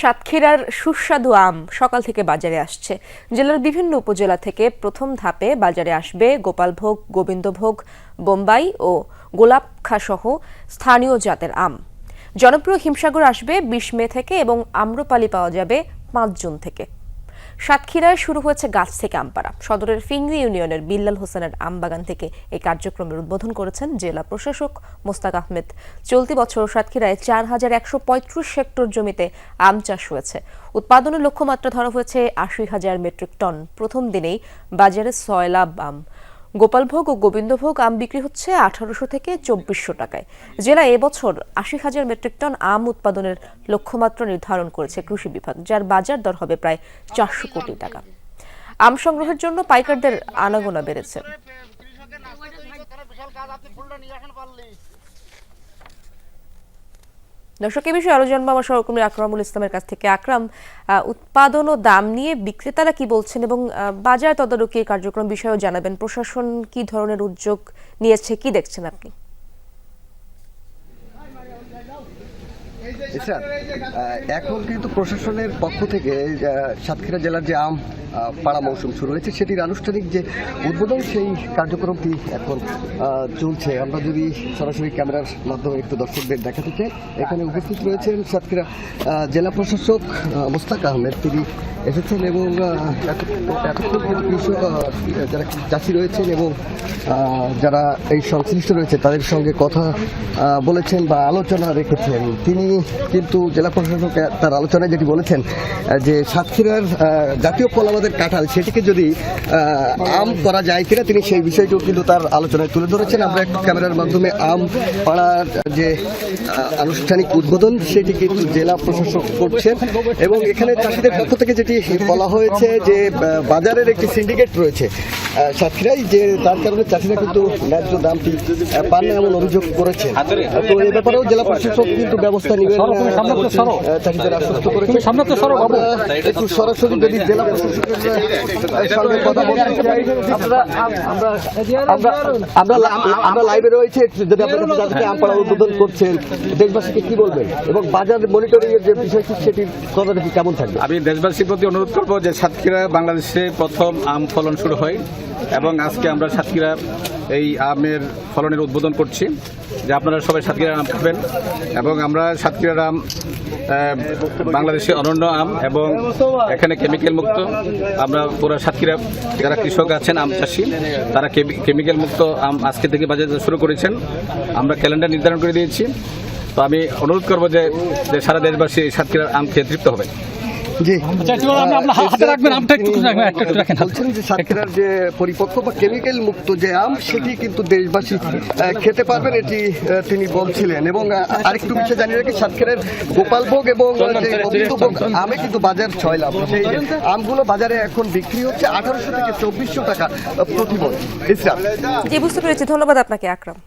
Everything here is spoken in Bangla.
সাতক্ষীরার সুস্বাদু আম সকাল থেকে বাজারে আসছে। জেলার বিভিন্ন উপজেলা থেকে প্রথম ধাপে বাজারে আসবে গোপালভোগ, গোবিন্দভোগ, বোম্বাই ও গোলাপখাসহ স্থানীয় জাতের আম। জনপ্রিয় হিমসাগর আসবে বিশ মে থেকে এবং আম্রপালি পাওয়া যাবে পাঁচ জুন থেকে। সাতক্ষীরায় শুরু হয়েছে গাছ থেকে আম পাড়া সদরের ফিংরি ইউনিয়নের বিল্লাল হোসেনের আম বাগান থেকে এই কার্যক্রমের উদ্বোধন করেছেন জেলা প্রশাসক মোস্তাক আহমেদ। চলতি বছর সাতক্ষীরায় চার হাজার একশো পঁয়ত্রিশ হেক্টর জমিতে আম চাষ হয়েছে। উৎপাদনের লক্ষ্যমাত্রা ধরা হয়েছে আশি হাজার মেট্রিক টন। প্রথম দিনেই বাজারে ছয় আম। গোপালভোগ ও গোবিন্দভোগ আম বিক্রি হচ্ছে আঠারোশো থেকে চব্বিশশো টাকায়। জেলা এবছর আশি হাজার মেট্রিক টন আম উৎপাদনের লক্ষ্যমাত্রা নির্ধারণ করেছে কৃষি বিভাগ, যার বাজার দর হবে প্রায় চারশো কোটি টাকা। আম সংগ্রহের জন্য পাইকারদের আনাগোনা বেড়েছে। দর্শক, এ বিষয়ে আরও জানব আমার সহকর্মী আকরামুল ইসলামের কাছ থেকে। আকরাম উৎপাদন ও দাম নিয়ে বিক্রেতারা কি বলছেন এবং বাজার তদারকি কার্যক্রম বিষয়েও জানাবেন। প্রশাসন কি ধরনের উদ্যোগ নিয়েছে, কি দেখছেন আপনি? স্যার এখন কিন্তু প্রশাসনের পক্ষ থেকে সাতক্ষীরা জেলার যে আম পাড়া মৌসুম শুরু হয়েছে, সেটির আনুষ্ঠানিক যে উদ্বোধন, সেই কার্যক্রমটি এখন চলছে। আমরা যদি সরাসরি ক্যামেরার মাধ্যমে একটু দর্শকদের দেখাতে চাই, এখানে উপস্থিত রয়েছেন সাতক্ষীরা জেলা প্রশাসক মোস্তাক আহমেদ। তিনি এসেছেন এবং এতক্ষণ কৃষক যারা চাষি রয়েছেন এবং যারা এই সংশ্লিষ্ট রয়েছে, তাদের সঙ্গে কথা বলেছেন বা আলোচনা রেখেছেন। তিনি কিন্তু জেলা প্রশাসক তার আলোচনায় যেটি বলেছেন যে সাতক্ষীরার জাতীয় ফল আমাদের কাঁঠাল, সেটিকে যদি আম করা যায় কিনা, তিনি সেই বিষয়টিও কিন্তু তার আলোচনায় তুলে ধরেছেন। আমরা ক্যামেরার মাধ্যমে আম পাড়ার যে আনুষ্ঠানিক উদ্বোধন সেটি কিন্তু জেলা প্রশাসক করছেন এবং এখানে চাষিদের পক্ষ থেকে যেটি বলা হয়েছে যে বাজারের একটি সিন্ডিকেট রয়েছে সাতক্ষীরাই যে তার কারণে চাষিরা কিন্তু ন্যায্য দামটি পান এমন অভিযোগ করেছেন। তো এই ব্যাপারেও জেলা প্রশাসক কিন্তু ব্যবস্থা নেবেন আহ, আহ, চাষিদের আশ্বস্ত করেছেন আমরা একটু সরাসরি যদি জেলা প্রশাসকের সঙ্গে কথা বলতে চাই। আমরা আমরা লাইভে রয়েছে যদি আপনার কাছে জানতে আমপাড়া উদ্বোধন করছেন দেশবাসীকে কি বলবেন? এবং বাজার মনিটরিং এর যে বিষয়টি সেটির তদারকি কেমন থাকবে? আমি দেশবাসীর প্রতি অনুরোধ করব যে সাতক্ষীরা বাংলাদেশে প্রথম আম ফলন শুরু হয় এবং আজকে আমরা সাতক্ষীরা এই আমের ফলনের উদ্বোধন করছি। যে আপনারা সবাই সাতক্ষীরার আম খাবেন এবং আমরা সাতক্ষীরার আম বাংলাদেশে অনন্য আম এবং এখানে কেমিক্যাল মুক্ত। আমরা পুরো সাতক্ষীরা, যারা কৃষক আছেন, আম চাষি, তারা কেমিক্যাল মুক্ত আম আজকে থেকে বাজার শুরু করেছেন। আমরা ক্যালেন্ডার নির্ধারণ করে দিয়েছি। তো আমি অনুরোধ করব যে সারা দেশবাসী এই সাতক্ষীরার আম খেয়ে তৃপ্ত হবে জি। হাতে রাখবেন আমটা একটু রাখবেন একটা একটু রাখেন। বলছেন যে সাতক্ষীরার যে পরিপক্ক বা কেমিক্যাল মুক্ত যে আম সেটি কিন্তু দেশবাসী খেতে পারবেন এটি তিনি বলছিলেন। এবং আরেকটু বিষয় জানিয়ে রাখি সাতক্ষীরার গোপালভোগ এবং আমে কিন্তু বাজার ছয় লাভ সেই আমগুলো বাজারে এখন বিক্রি হচ্ছে আঠারোশো থেকে চব্বিশশো টাকা প্রতি মন জি বুঝতে পেরেছি। ধন্যবাদ আপনাকে আকরাম।